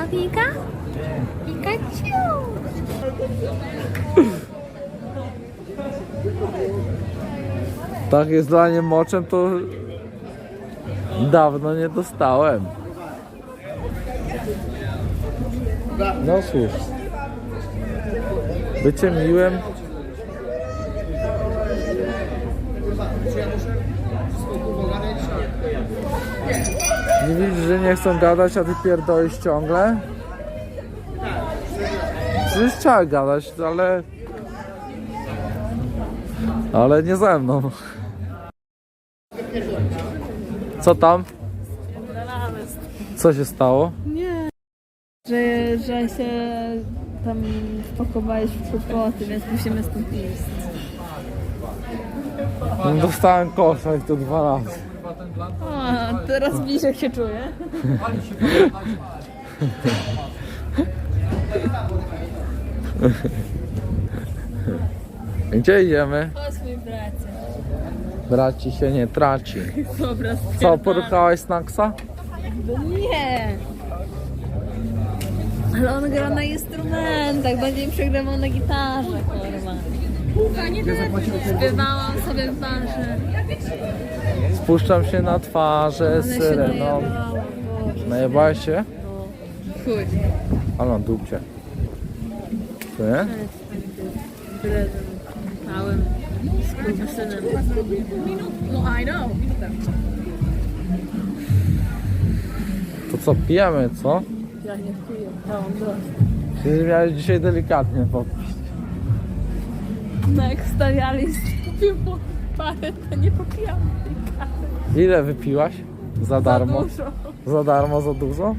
Pika, pika. Pikachu. Takie zdanie moczem to dawno nie dostałem. No cóż. Bycie miłym. Nie widzisz, że nie chcą gadać, a ty pierdolisz ciągle? Przecież trzeba gadać, ale... Ale nie ze mną. Co tam? Co się stało? Że, że się tam wpakowałeś w kłopoty, więc musimy stąd iść. Dostałem kosza i to dwa razy. A, teraz bliżej się czuję. Gdzie idziemy? Swój bracie. Braci się nie traci. Dobra, Co, poruchałeś Snacksa? Nie! Ale on gra na instrumentach, będzie mi przegrywał na gitarze, kurwa. Śpiewałam sobie w barze. Spuszczam się na twarze się syreną. się? Chuj. Ale on dupcie. Co nie? Małym. No I know. To co, pijemy, co? Ja nie piję, ja mam dość. Czyli miałeś dzisiaj delikatnie popić. Jak stawiali piwo parę, to nie popijam. Ile wypiłaś? Za darmo? Dużo. Za darmo, za dużo?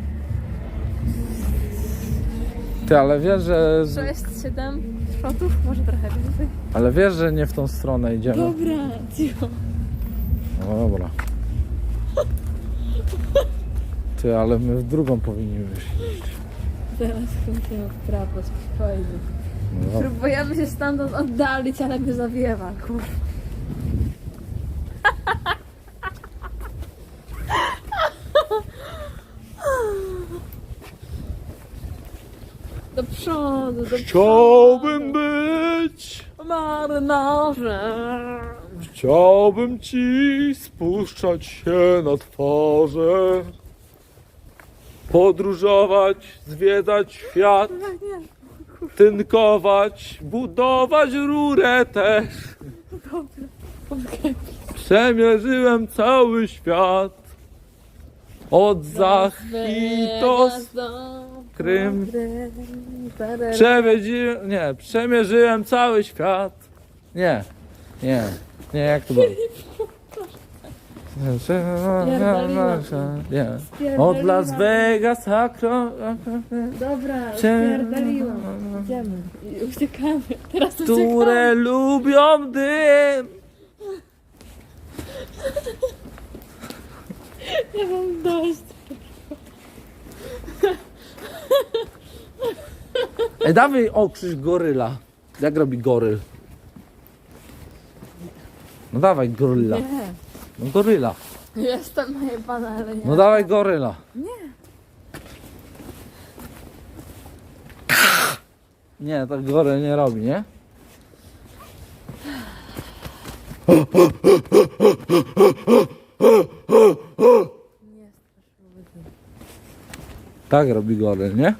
Ty, ale wiesz, że... 6, 7 szotów, może trochę więcej. Ale wiesz, że nie w tą stronę idziemy. Dobra, cicho. No dobra. Ty, ale my w drugą powinniśmy iść. Teraz chodzimy w prawo, spokojnie. No. Próbujemy się stamtąd oddalić, ale mnie zawiewa, kurwa. Do przodu, do Chciałbym być, przodu. Marynarzem. chciałbym ci spuszczać się na twarze. Podróżować, zwiedzać świat, tynkować, budować rurę też. Przemierzyłem cały świat. Od do Krym. Przewiedziłem, nie, przemierzyłem cały świat. Nie, nie, nie, jak to było? Nie. Od Las Vegas, Akro, Dobra, spierdoliłam. Idziemy. I uciekamy. Teraz które lubią dym. Ja mam dość. Ej, dawaj okrzyż goryla. Jak robi goryl? No dawaj goryla. Nie. No goryla. Jestem najebana, ale nie. No dawaj goryla. Nie. Nie, tak goryl nie robi, nie? Tak robi goryl, nie?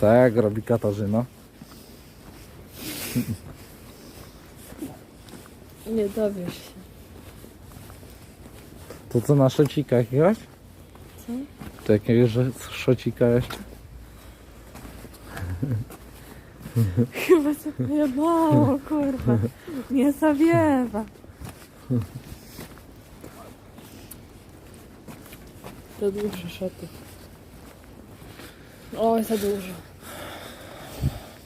Tak robi Katarzyna. Nie dowiesz się. To co na szocika jakiegoś? Co? To jakiegoś że- szocika jeszcze? Chyba cię pojebało, kurwa. Nie zawiewa. To dużo szotów. Oj, za dużo.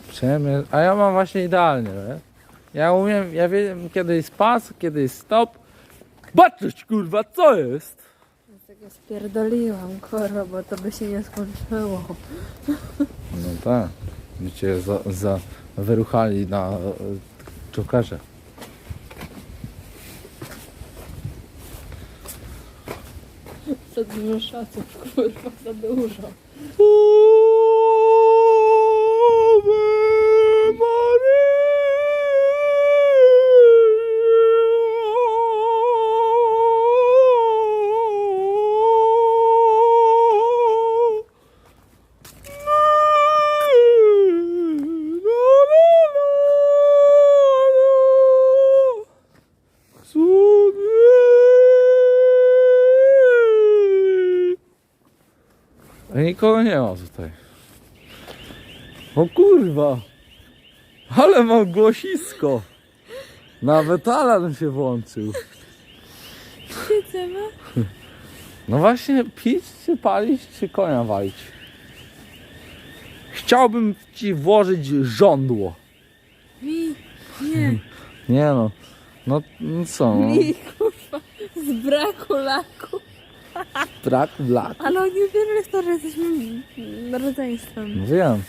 Przemierz... A ja mam właśnie idealnie, nie? Ja umiem, ja wiem kiedy jest pas, kiedy jest stop. Patrzeć kurwa, co jest? Tego spierdoliłam, kurwa, bo to by się nie skończyło. No tak. Bycie za, za wyruchali na e, Za dużo szatów, kurwa, za dużo. A nikogo nie ma tutaj. O kurwa! Ale mam głosisko! Nawet Alan się włączył. Siedzimy? No właśnie, pić czy palić, czy konia walić? Chciałbym ci włożyć żądło. Mi, nie, Nie no. No, no co? No, mi, kurwa, z braku laku. Brak blat. Ale oni wierzyli w to, że jesteśmy rodzeństwem. No wiem.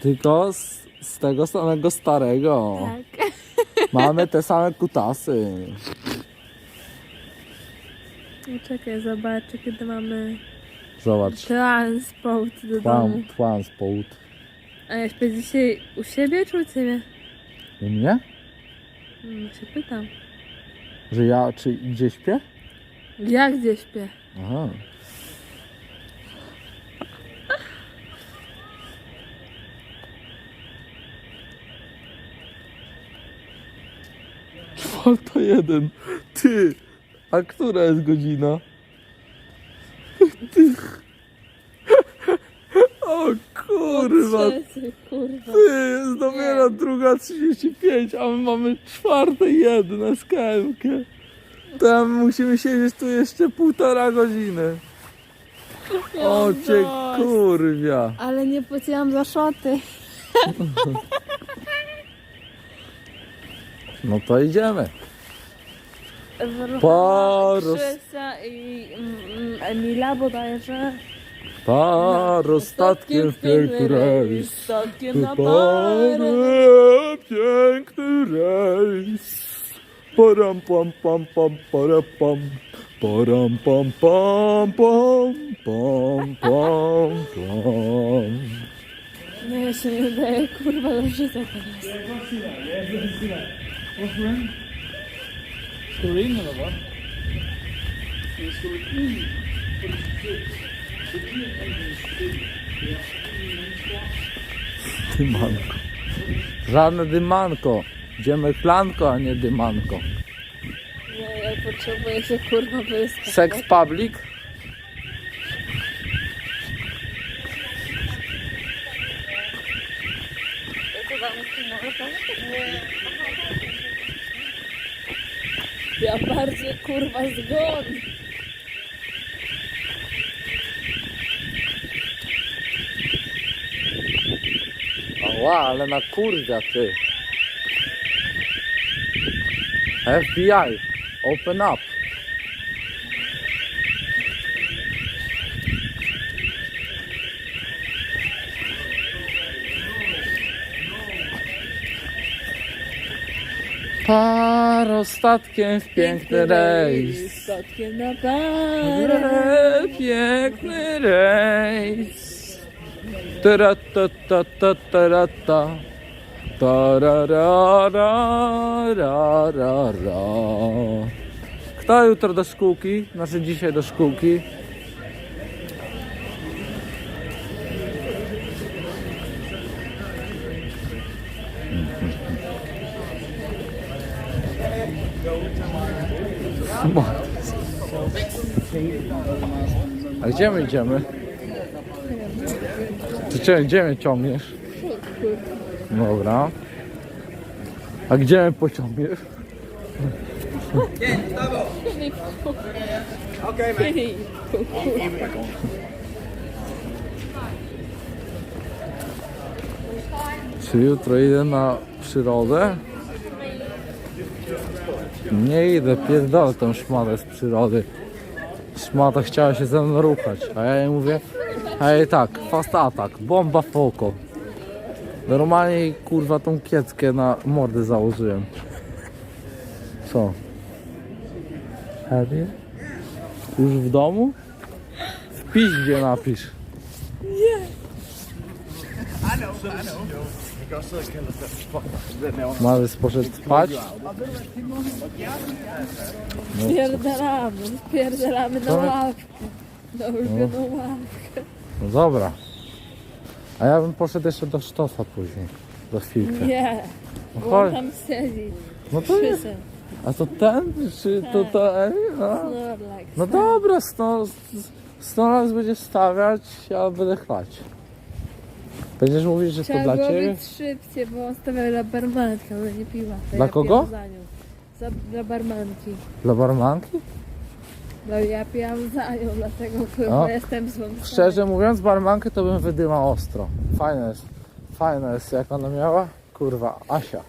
Tylko z, z tego samego starego. Tak. Mamy te same kutasy. No Czekaj, zobaczę, kiedy mamy Zobacz. transport do domu. Tran, transport. A ja śpię dzisiaj u siebie czy u ciebie? U mnie? No się pytam. Że ja czy gdzie śpię? Ja gdzie śpię? Aha. Czwarta jeden. Ty. A która jest godzina? Ty. O kurwa. Ty, jest dopiero druga 35, a my mamy czwarte jedne z. Tam musimy siedzieć tu jeszcze półtora godziny. O cię kurwia. Ale nie płaciłam za szoty. No to idziemy. Paros... Paros- Krzysia i mm, Emila bodajże. Parostatkiem w piękny rejs. Statkiem na parę. Parę, piękny rejs. Param pam pam pam para pam. Param pam pam pam pam pam pam. No ja się nie daję kurwa do życia teraz. Dymanko. Żadne dymanko. Idziemy klanko, a nie dymanko. Nie, ja potrzebuję się kurwa wyspać. Sex public? Ja bardziej kurwa zgon. Ała, ale na kurwia ty. FBI, open up. Parostatkiem w piękny rejs. Statkiem na parę. Piękny rejs. Tara, ta, ta, ta, tara, ta. Tarara, ra, ra, ra, ra. Kto jutro do szkółki? Znaczy dzisiaj do szkółki. A gdzie my idziemy? Cię, gdzie mnie ciągniesz? Dobra. A gdzie pociągniesz? Hej, Czy jutro idę na przyrodę? Nie idę, pierdolę tą szmatę z przyrody. Szmata chciała się ze mną ruchać, a ja jej mówię Hej tak, fast attack, bomba w oko. Normalnie jej, kurwa tą kieckę na mordę założyłem. Co? Happy? Już w domu? W piździe napisz. Mały poszedł spać. Spierdalamy, spierdalamy na To- ławkę. Na ulubioną ławkę. No dobra. A ja bym poszedł jeszcze do sztosa później. Do chwilkę. Nie, No bo chodź. tam siedzi. No to. Przysem. A to ten? Czy to to? No, Snorlax. no dobra, sto, Snorlax będzie stawiać, ja będę chlać. Będziesz mówić, że to Trzeba dla było ciebie? być szybciej, bo on stawiał dla barmanki, ale nie piła. To Dla ja kogo? Za nią. Za, dla barmanki. Dla barmanki? No ja pijam za nią, dlatego kurwa O. jestem złą Szczerze mówiąc, barmankę to bym wydymał ostro. Fajne jest. Fajna jest, jak ona miała? Kurwa, Asia.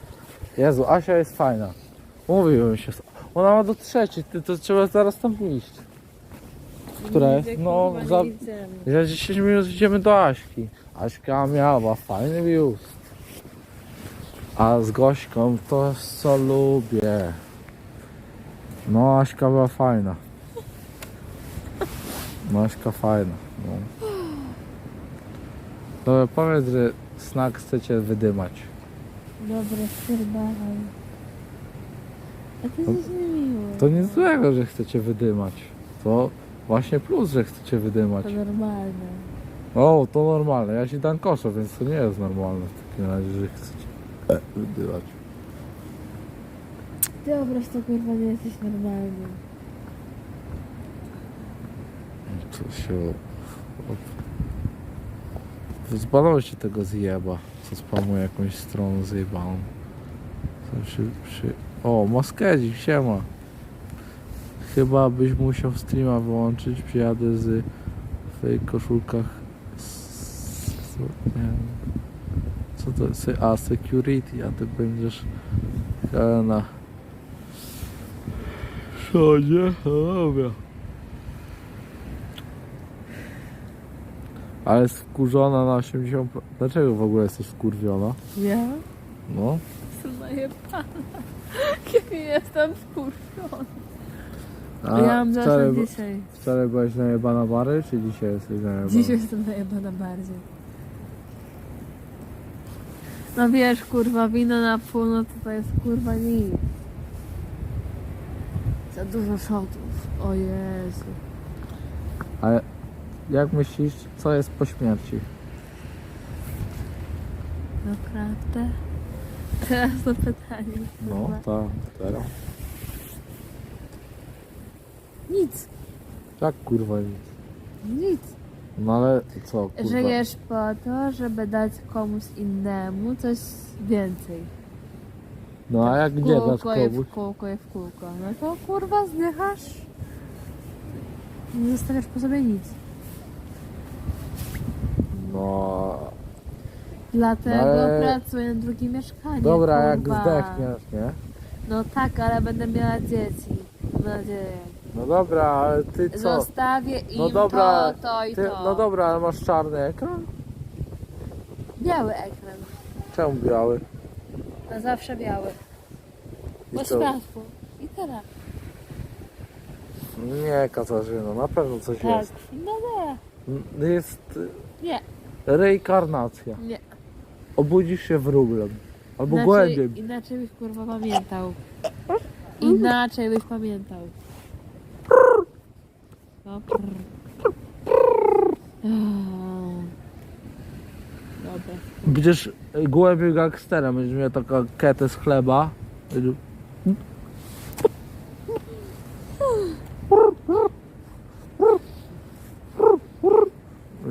Jezu, Asia jest fajna. Mówiłem się. Ona ma do trzeciej, ty to trzeba zaraz tam iść. Która jest? No, za, za 10 minut idziemy do Aśki. Aśka miała fajny biust. A z Gośką to co lubię. No, Aśka była fajna. Aśka fajna. No. To powiedz, że snak chcecie wydymać. Dobra, spierdalaj. A ty jesteś niemiły. To nic złego, że chcecie wydymać. To właśnie plus, że chcecie wydymać. To normalne. O, to normalne. Ja się dam kosza, więc to nie jest normalne w takim razie, że chcecie wydywać. Ty po prostu kurwa nie jesteś normalny. To się... Zbanujcie tego zjeba, co spamuje jakąś stroną zjebaną. Przy, przy... O, Moskedzi, siema. Chyba byś musiał streama wyłączyć, przyjadę z w tej koszulkach co. Co to jest? A, security, a ty będziesz na szodzie? No Dobra. Ale jest wkurzona na 80%. Dlaczego w ogóle jesteś wkurwiona? Ja? No. Jestem najebana. Kiedy jestem wkurzona. A Ja mam wczoraj, zawsze dzisiaj. wczoraj byłeś najebana Bary, czy dzisiaj jesteś najebana? Dzisiaj jestem najebana bardziej. No wiesz, kurwa, wino na północ to jest kurwa nic. Za dużo shotów. O Jezu. Ale jak myślisz, co jest po śmierci? Naprawdę? Teraz to pytanie. No, tak, teraz. Nic. Jak kurwa nic? Nic. No ale co, kurwa? Żyjesz po to, żeby dać komuś innemu coś więcej. No a jak W nie dasz kółko i komuś? w kółko i w kółko. No to kurwa zdychasz. Nie zostawiasz po sobie nic. No, Dlatego Ale- pracuję na drugim mieszkaniu. dobra, jak kurwa. zdechniesz, nie? No tak, ale będę miała dzieci. Mam nadzieję. No dobra, ale ty co? Zostawię im No dobra, to, to i ty, to. no dobra, ale masz czarny ekran? Biały ekran. Czemu biały? Na zawsze biały. I Bo co? światło. I tyle. Nie, Katarzyno, na pewno coś Tak. jest. No nie. N- Jest Nie. Reinkarnacja. Nie. Obudzisz się wróblem. Albo Inaczej, głębiem. inaczej byś kurwa pamiętał. Inaczej byś pamiętał. No, prr. Dobra. Będziesz głębiem gangsterem, będziesz miał taką ketę z chleba.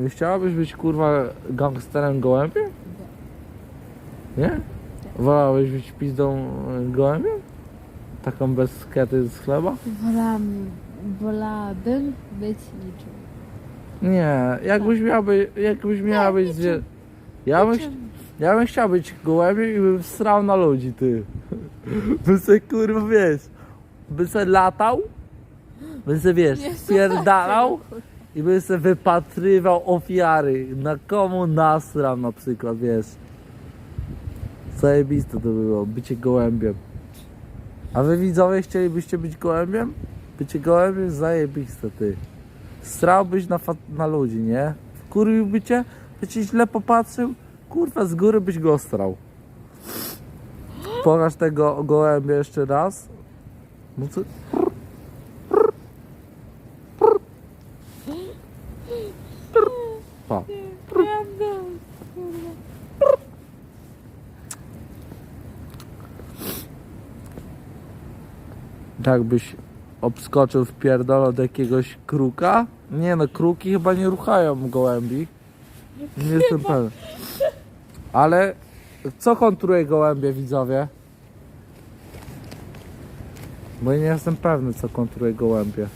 Nie Chciałabyś być kurwa gangsterem gołębiem? Nie? Wolałabyś być pizdą gołębiem? Taką bez kety z chleba? Wolam, wolałabym być niczym. Nie, jakbyś miała być, jakbyś miała być zwie... Ja bym, ja bym chciał być gołębiem i bym srał na ludzi, ty. Bym se kurwa, wiesz, bym se latał, bym se, wiesz, Nie spierdalał i bym se wypatrywał ofiary, na komu nasrał na przykład, wiesz. Zajebiste to było, bycie gołębiem. A wy widzowie chcielibyście być gołębiem? Bycie gołębiem zajebiste, ty. Strałbyś na, na ludzi, nie? Wkurwiłby cię, by cię źle popatrzył, kurwa, z góry byś go ostrał. Pokaż tego gołębia jeszcze raz. No co? Tak byś obskoczył w pierdol od jakiegoś kruka? Nie no, kruki chyba nie ruchają gołębi. Nie jestem pewien. Ale co kontruje gołębie widzowie? Bo ja nie jestem pewny co kontruje gołębie.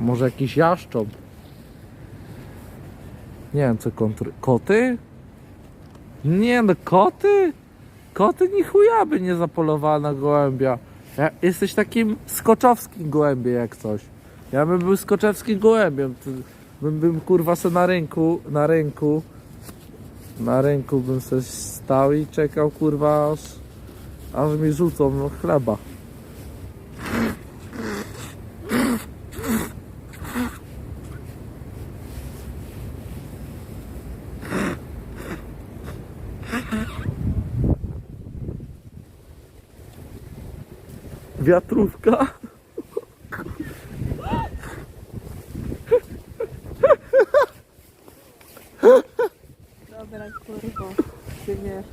Może jakiś jaszcząb? Nie wiem co kontruje. Koty? Nie no, koty? Koty ni chuja by nie zapolowała na gołębia. Ja, jesteś takim skoczowskim gołębiem jak coś. Ja bym był skoczewskim gołębiem. Bym, bym kurwa se na rynku, na rynku, na rynku bym se stał i czekał kurwa aż, aż mi rzucą chleba. Wiatrówka. Dobra, kurwa. Ty wiesz.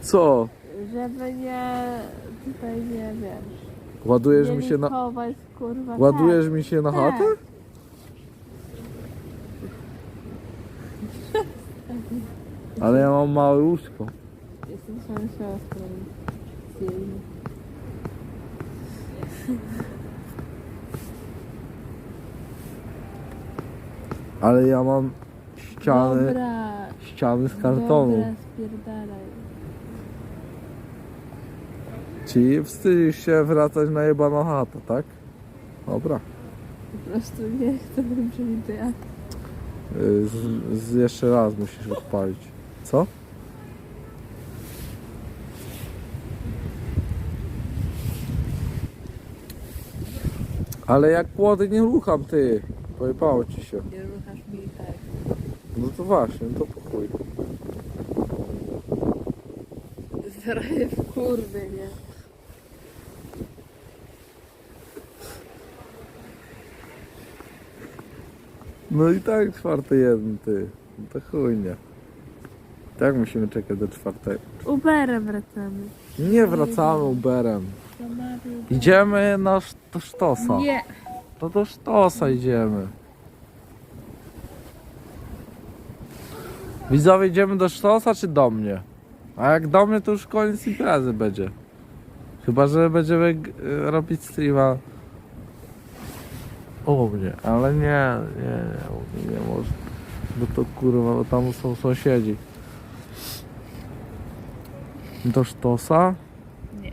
Co? Żeby nie... Tutaj nie wiem. Ładujesz mi się na... likować, kurwa. Ładujesz mi się na Tak. chatę? Ale ja mam małe łóżko. Tak. Jestem swoją siostrą. Z jej. Ale ja mam ściany, Dobra. ściany z kartonu. Dobra, spierdalaj. Czyli wstydzisz się wracać na jebaną chatę, tak? Dobra. Po prostu nie chcę, bym mi to ja. Y, Z, z jeszcze raz musisz odpalić. Co? Ale jak płody nie rucham, ty. Pojebało ci się. Nie ruchasz mi tak. No to właśnie, to pokój. Zaraję w kurwy, nie? No i tak czwarty jeden, ty. No to chujnie. Tak musimy czekać do czwartego. Uberem wracamy. Nie wracamy Uberem. Idziemy na sz- do Sztosa. Nie. To do Sztosa idziemy. Widzowie, idziemy do Sztosa czy do mnie? A jak do mnie, to już koniec imprezy będzie. Chyba, że będziemy robić streama u mnie, ale nie, nie, nie, nie może. Bo to kurwa, bo tam są sąsiedzi. Do Sztosa? Nie.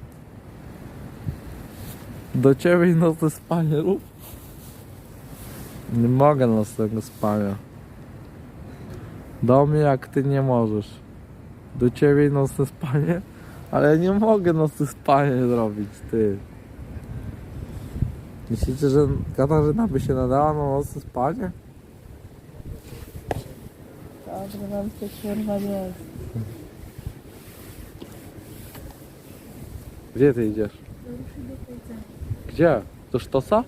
Do ciebie i nocne spanie rób? Nie mogę nocnego spania. Do mnie jak ty nie możesz. Do ciebie nocne spanie? Ale ja nie mogę nocne spanie zrobić, ty. Myślicie, że Katarzyna by się nadała na nocne spanie? Dobrze, wam się kurwa nie jest. Gdzie ty idziesz? Gdzie? Do Sztosa?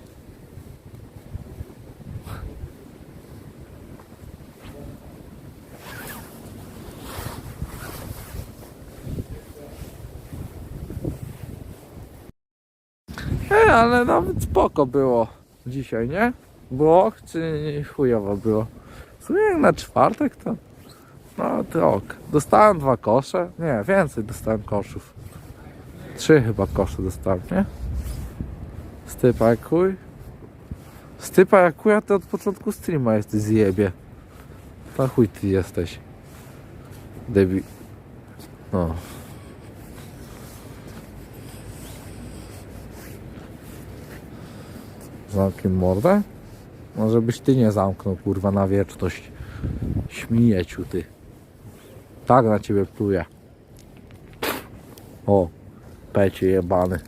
E, ale nawet spoko było dzisiaj, nie? Było czy chujowo było? W sumie jak na czwartek to... No to ok. Dostałem dwa kosze. Nie, więcej dostałem koszów. Trzy chyba kosze dostałem, nie? Stypa jak chuj. Stypa jak chuj, a ty od początku streama jesteś zjebie. To chuj ty jesteś. Debi. No. Zamknij mordę? Może byś ty nie zamknął, kurwa, na wieczność. Śmieciu ty. Tak na ciebie pluję. O, pecie jebany.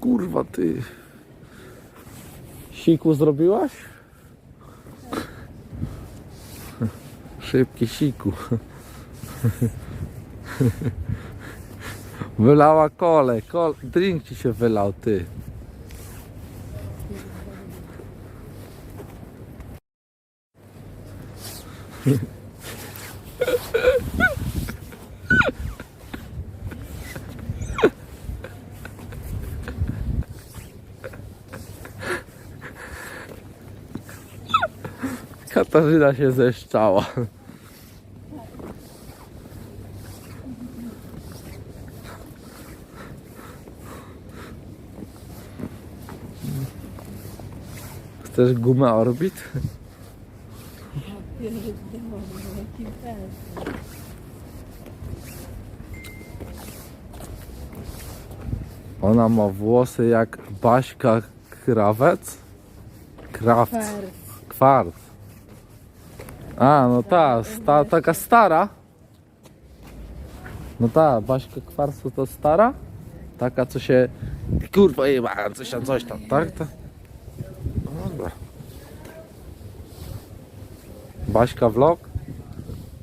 kurwa ty. Siku zrobiłaś? Szybki siku. Wylała kole, kol, drink ci się wylał ty. Katarzyna się zeszczała. Chcesz gumę Orbit? Ona ma włosy jak Baśka Krawec? Krawc. Kwarc. A, no ta, sta, taka stara. No ta, Baśka Kwarcu to stara? Taka, co się... Kurwa, jeba, coś tam, coś tam, tak? tak? No dobra. Baśka Vlog?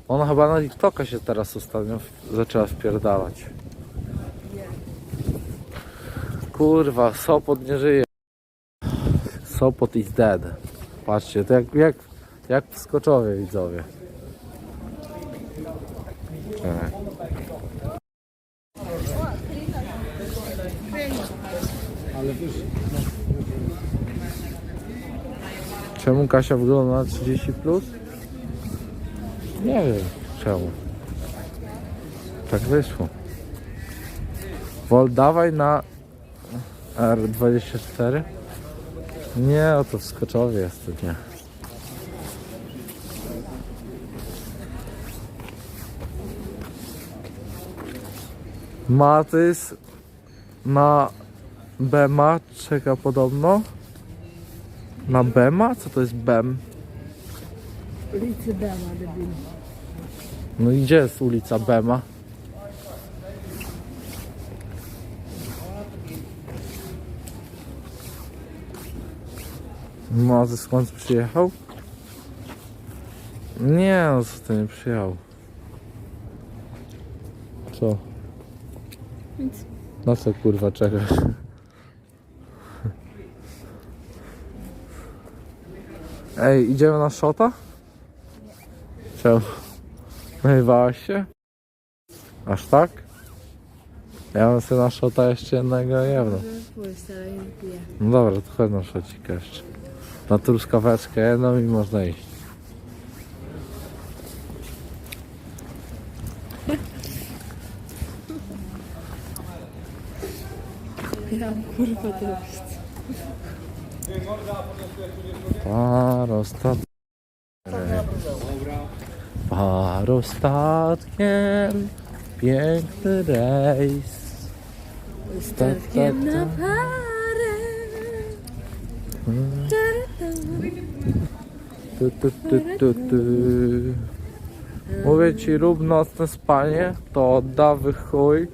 Ona chyba na TikToka się teraz ostatnio zaczęła wpierdalać. Kurwa, Sopot nie żyje. Sopot is dead. Patrzcie, to jak, jak, jak w Skoczowie widzowie. Czemu Kasia wygląda na 30 plus? Nie wiem czemu. Tak wyszło. Wol dawaj na R24. Nie, o to w Skoczowie jest nie. Matys na Bema czeka podobno. Na Bema? Co to jest Bem? Ulicy Dama, debil. No i gdzie jest ulica Bema? No, a ty skąd przyjechał? Nie, no co ty nie przyjechał? Co? Nic. Na co kurwa czekasz? Ej, idziemy na szota? Czemu? Najebałaś się? Aż tak? Ja bym sobie na szota jeszcze jednego jedno. Pójść, ale nie piję. No dobra, to chodź na szocika jeszcze. Na truskaweczkę jedną i można iść. Ja mam kurwa dość. Parostat... Parostatkiem piękny rejs. Statkiem na parę. Tu, tu, tu, tu, tu. Mówię ci, rób nocne spanie, to odda chuj.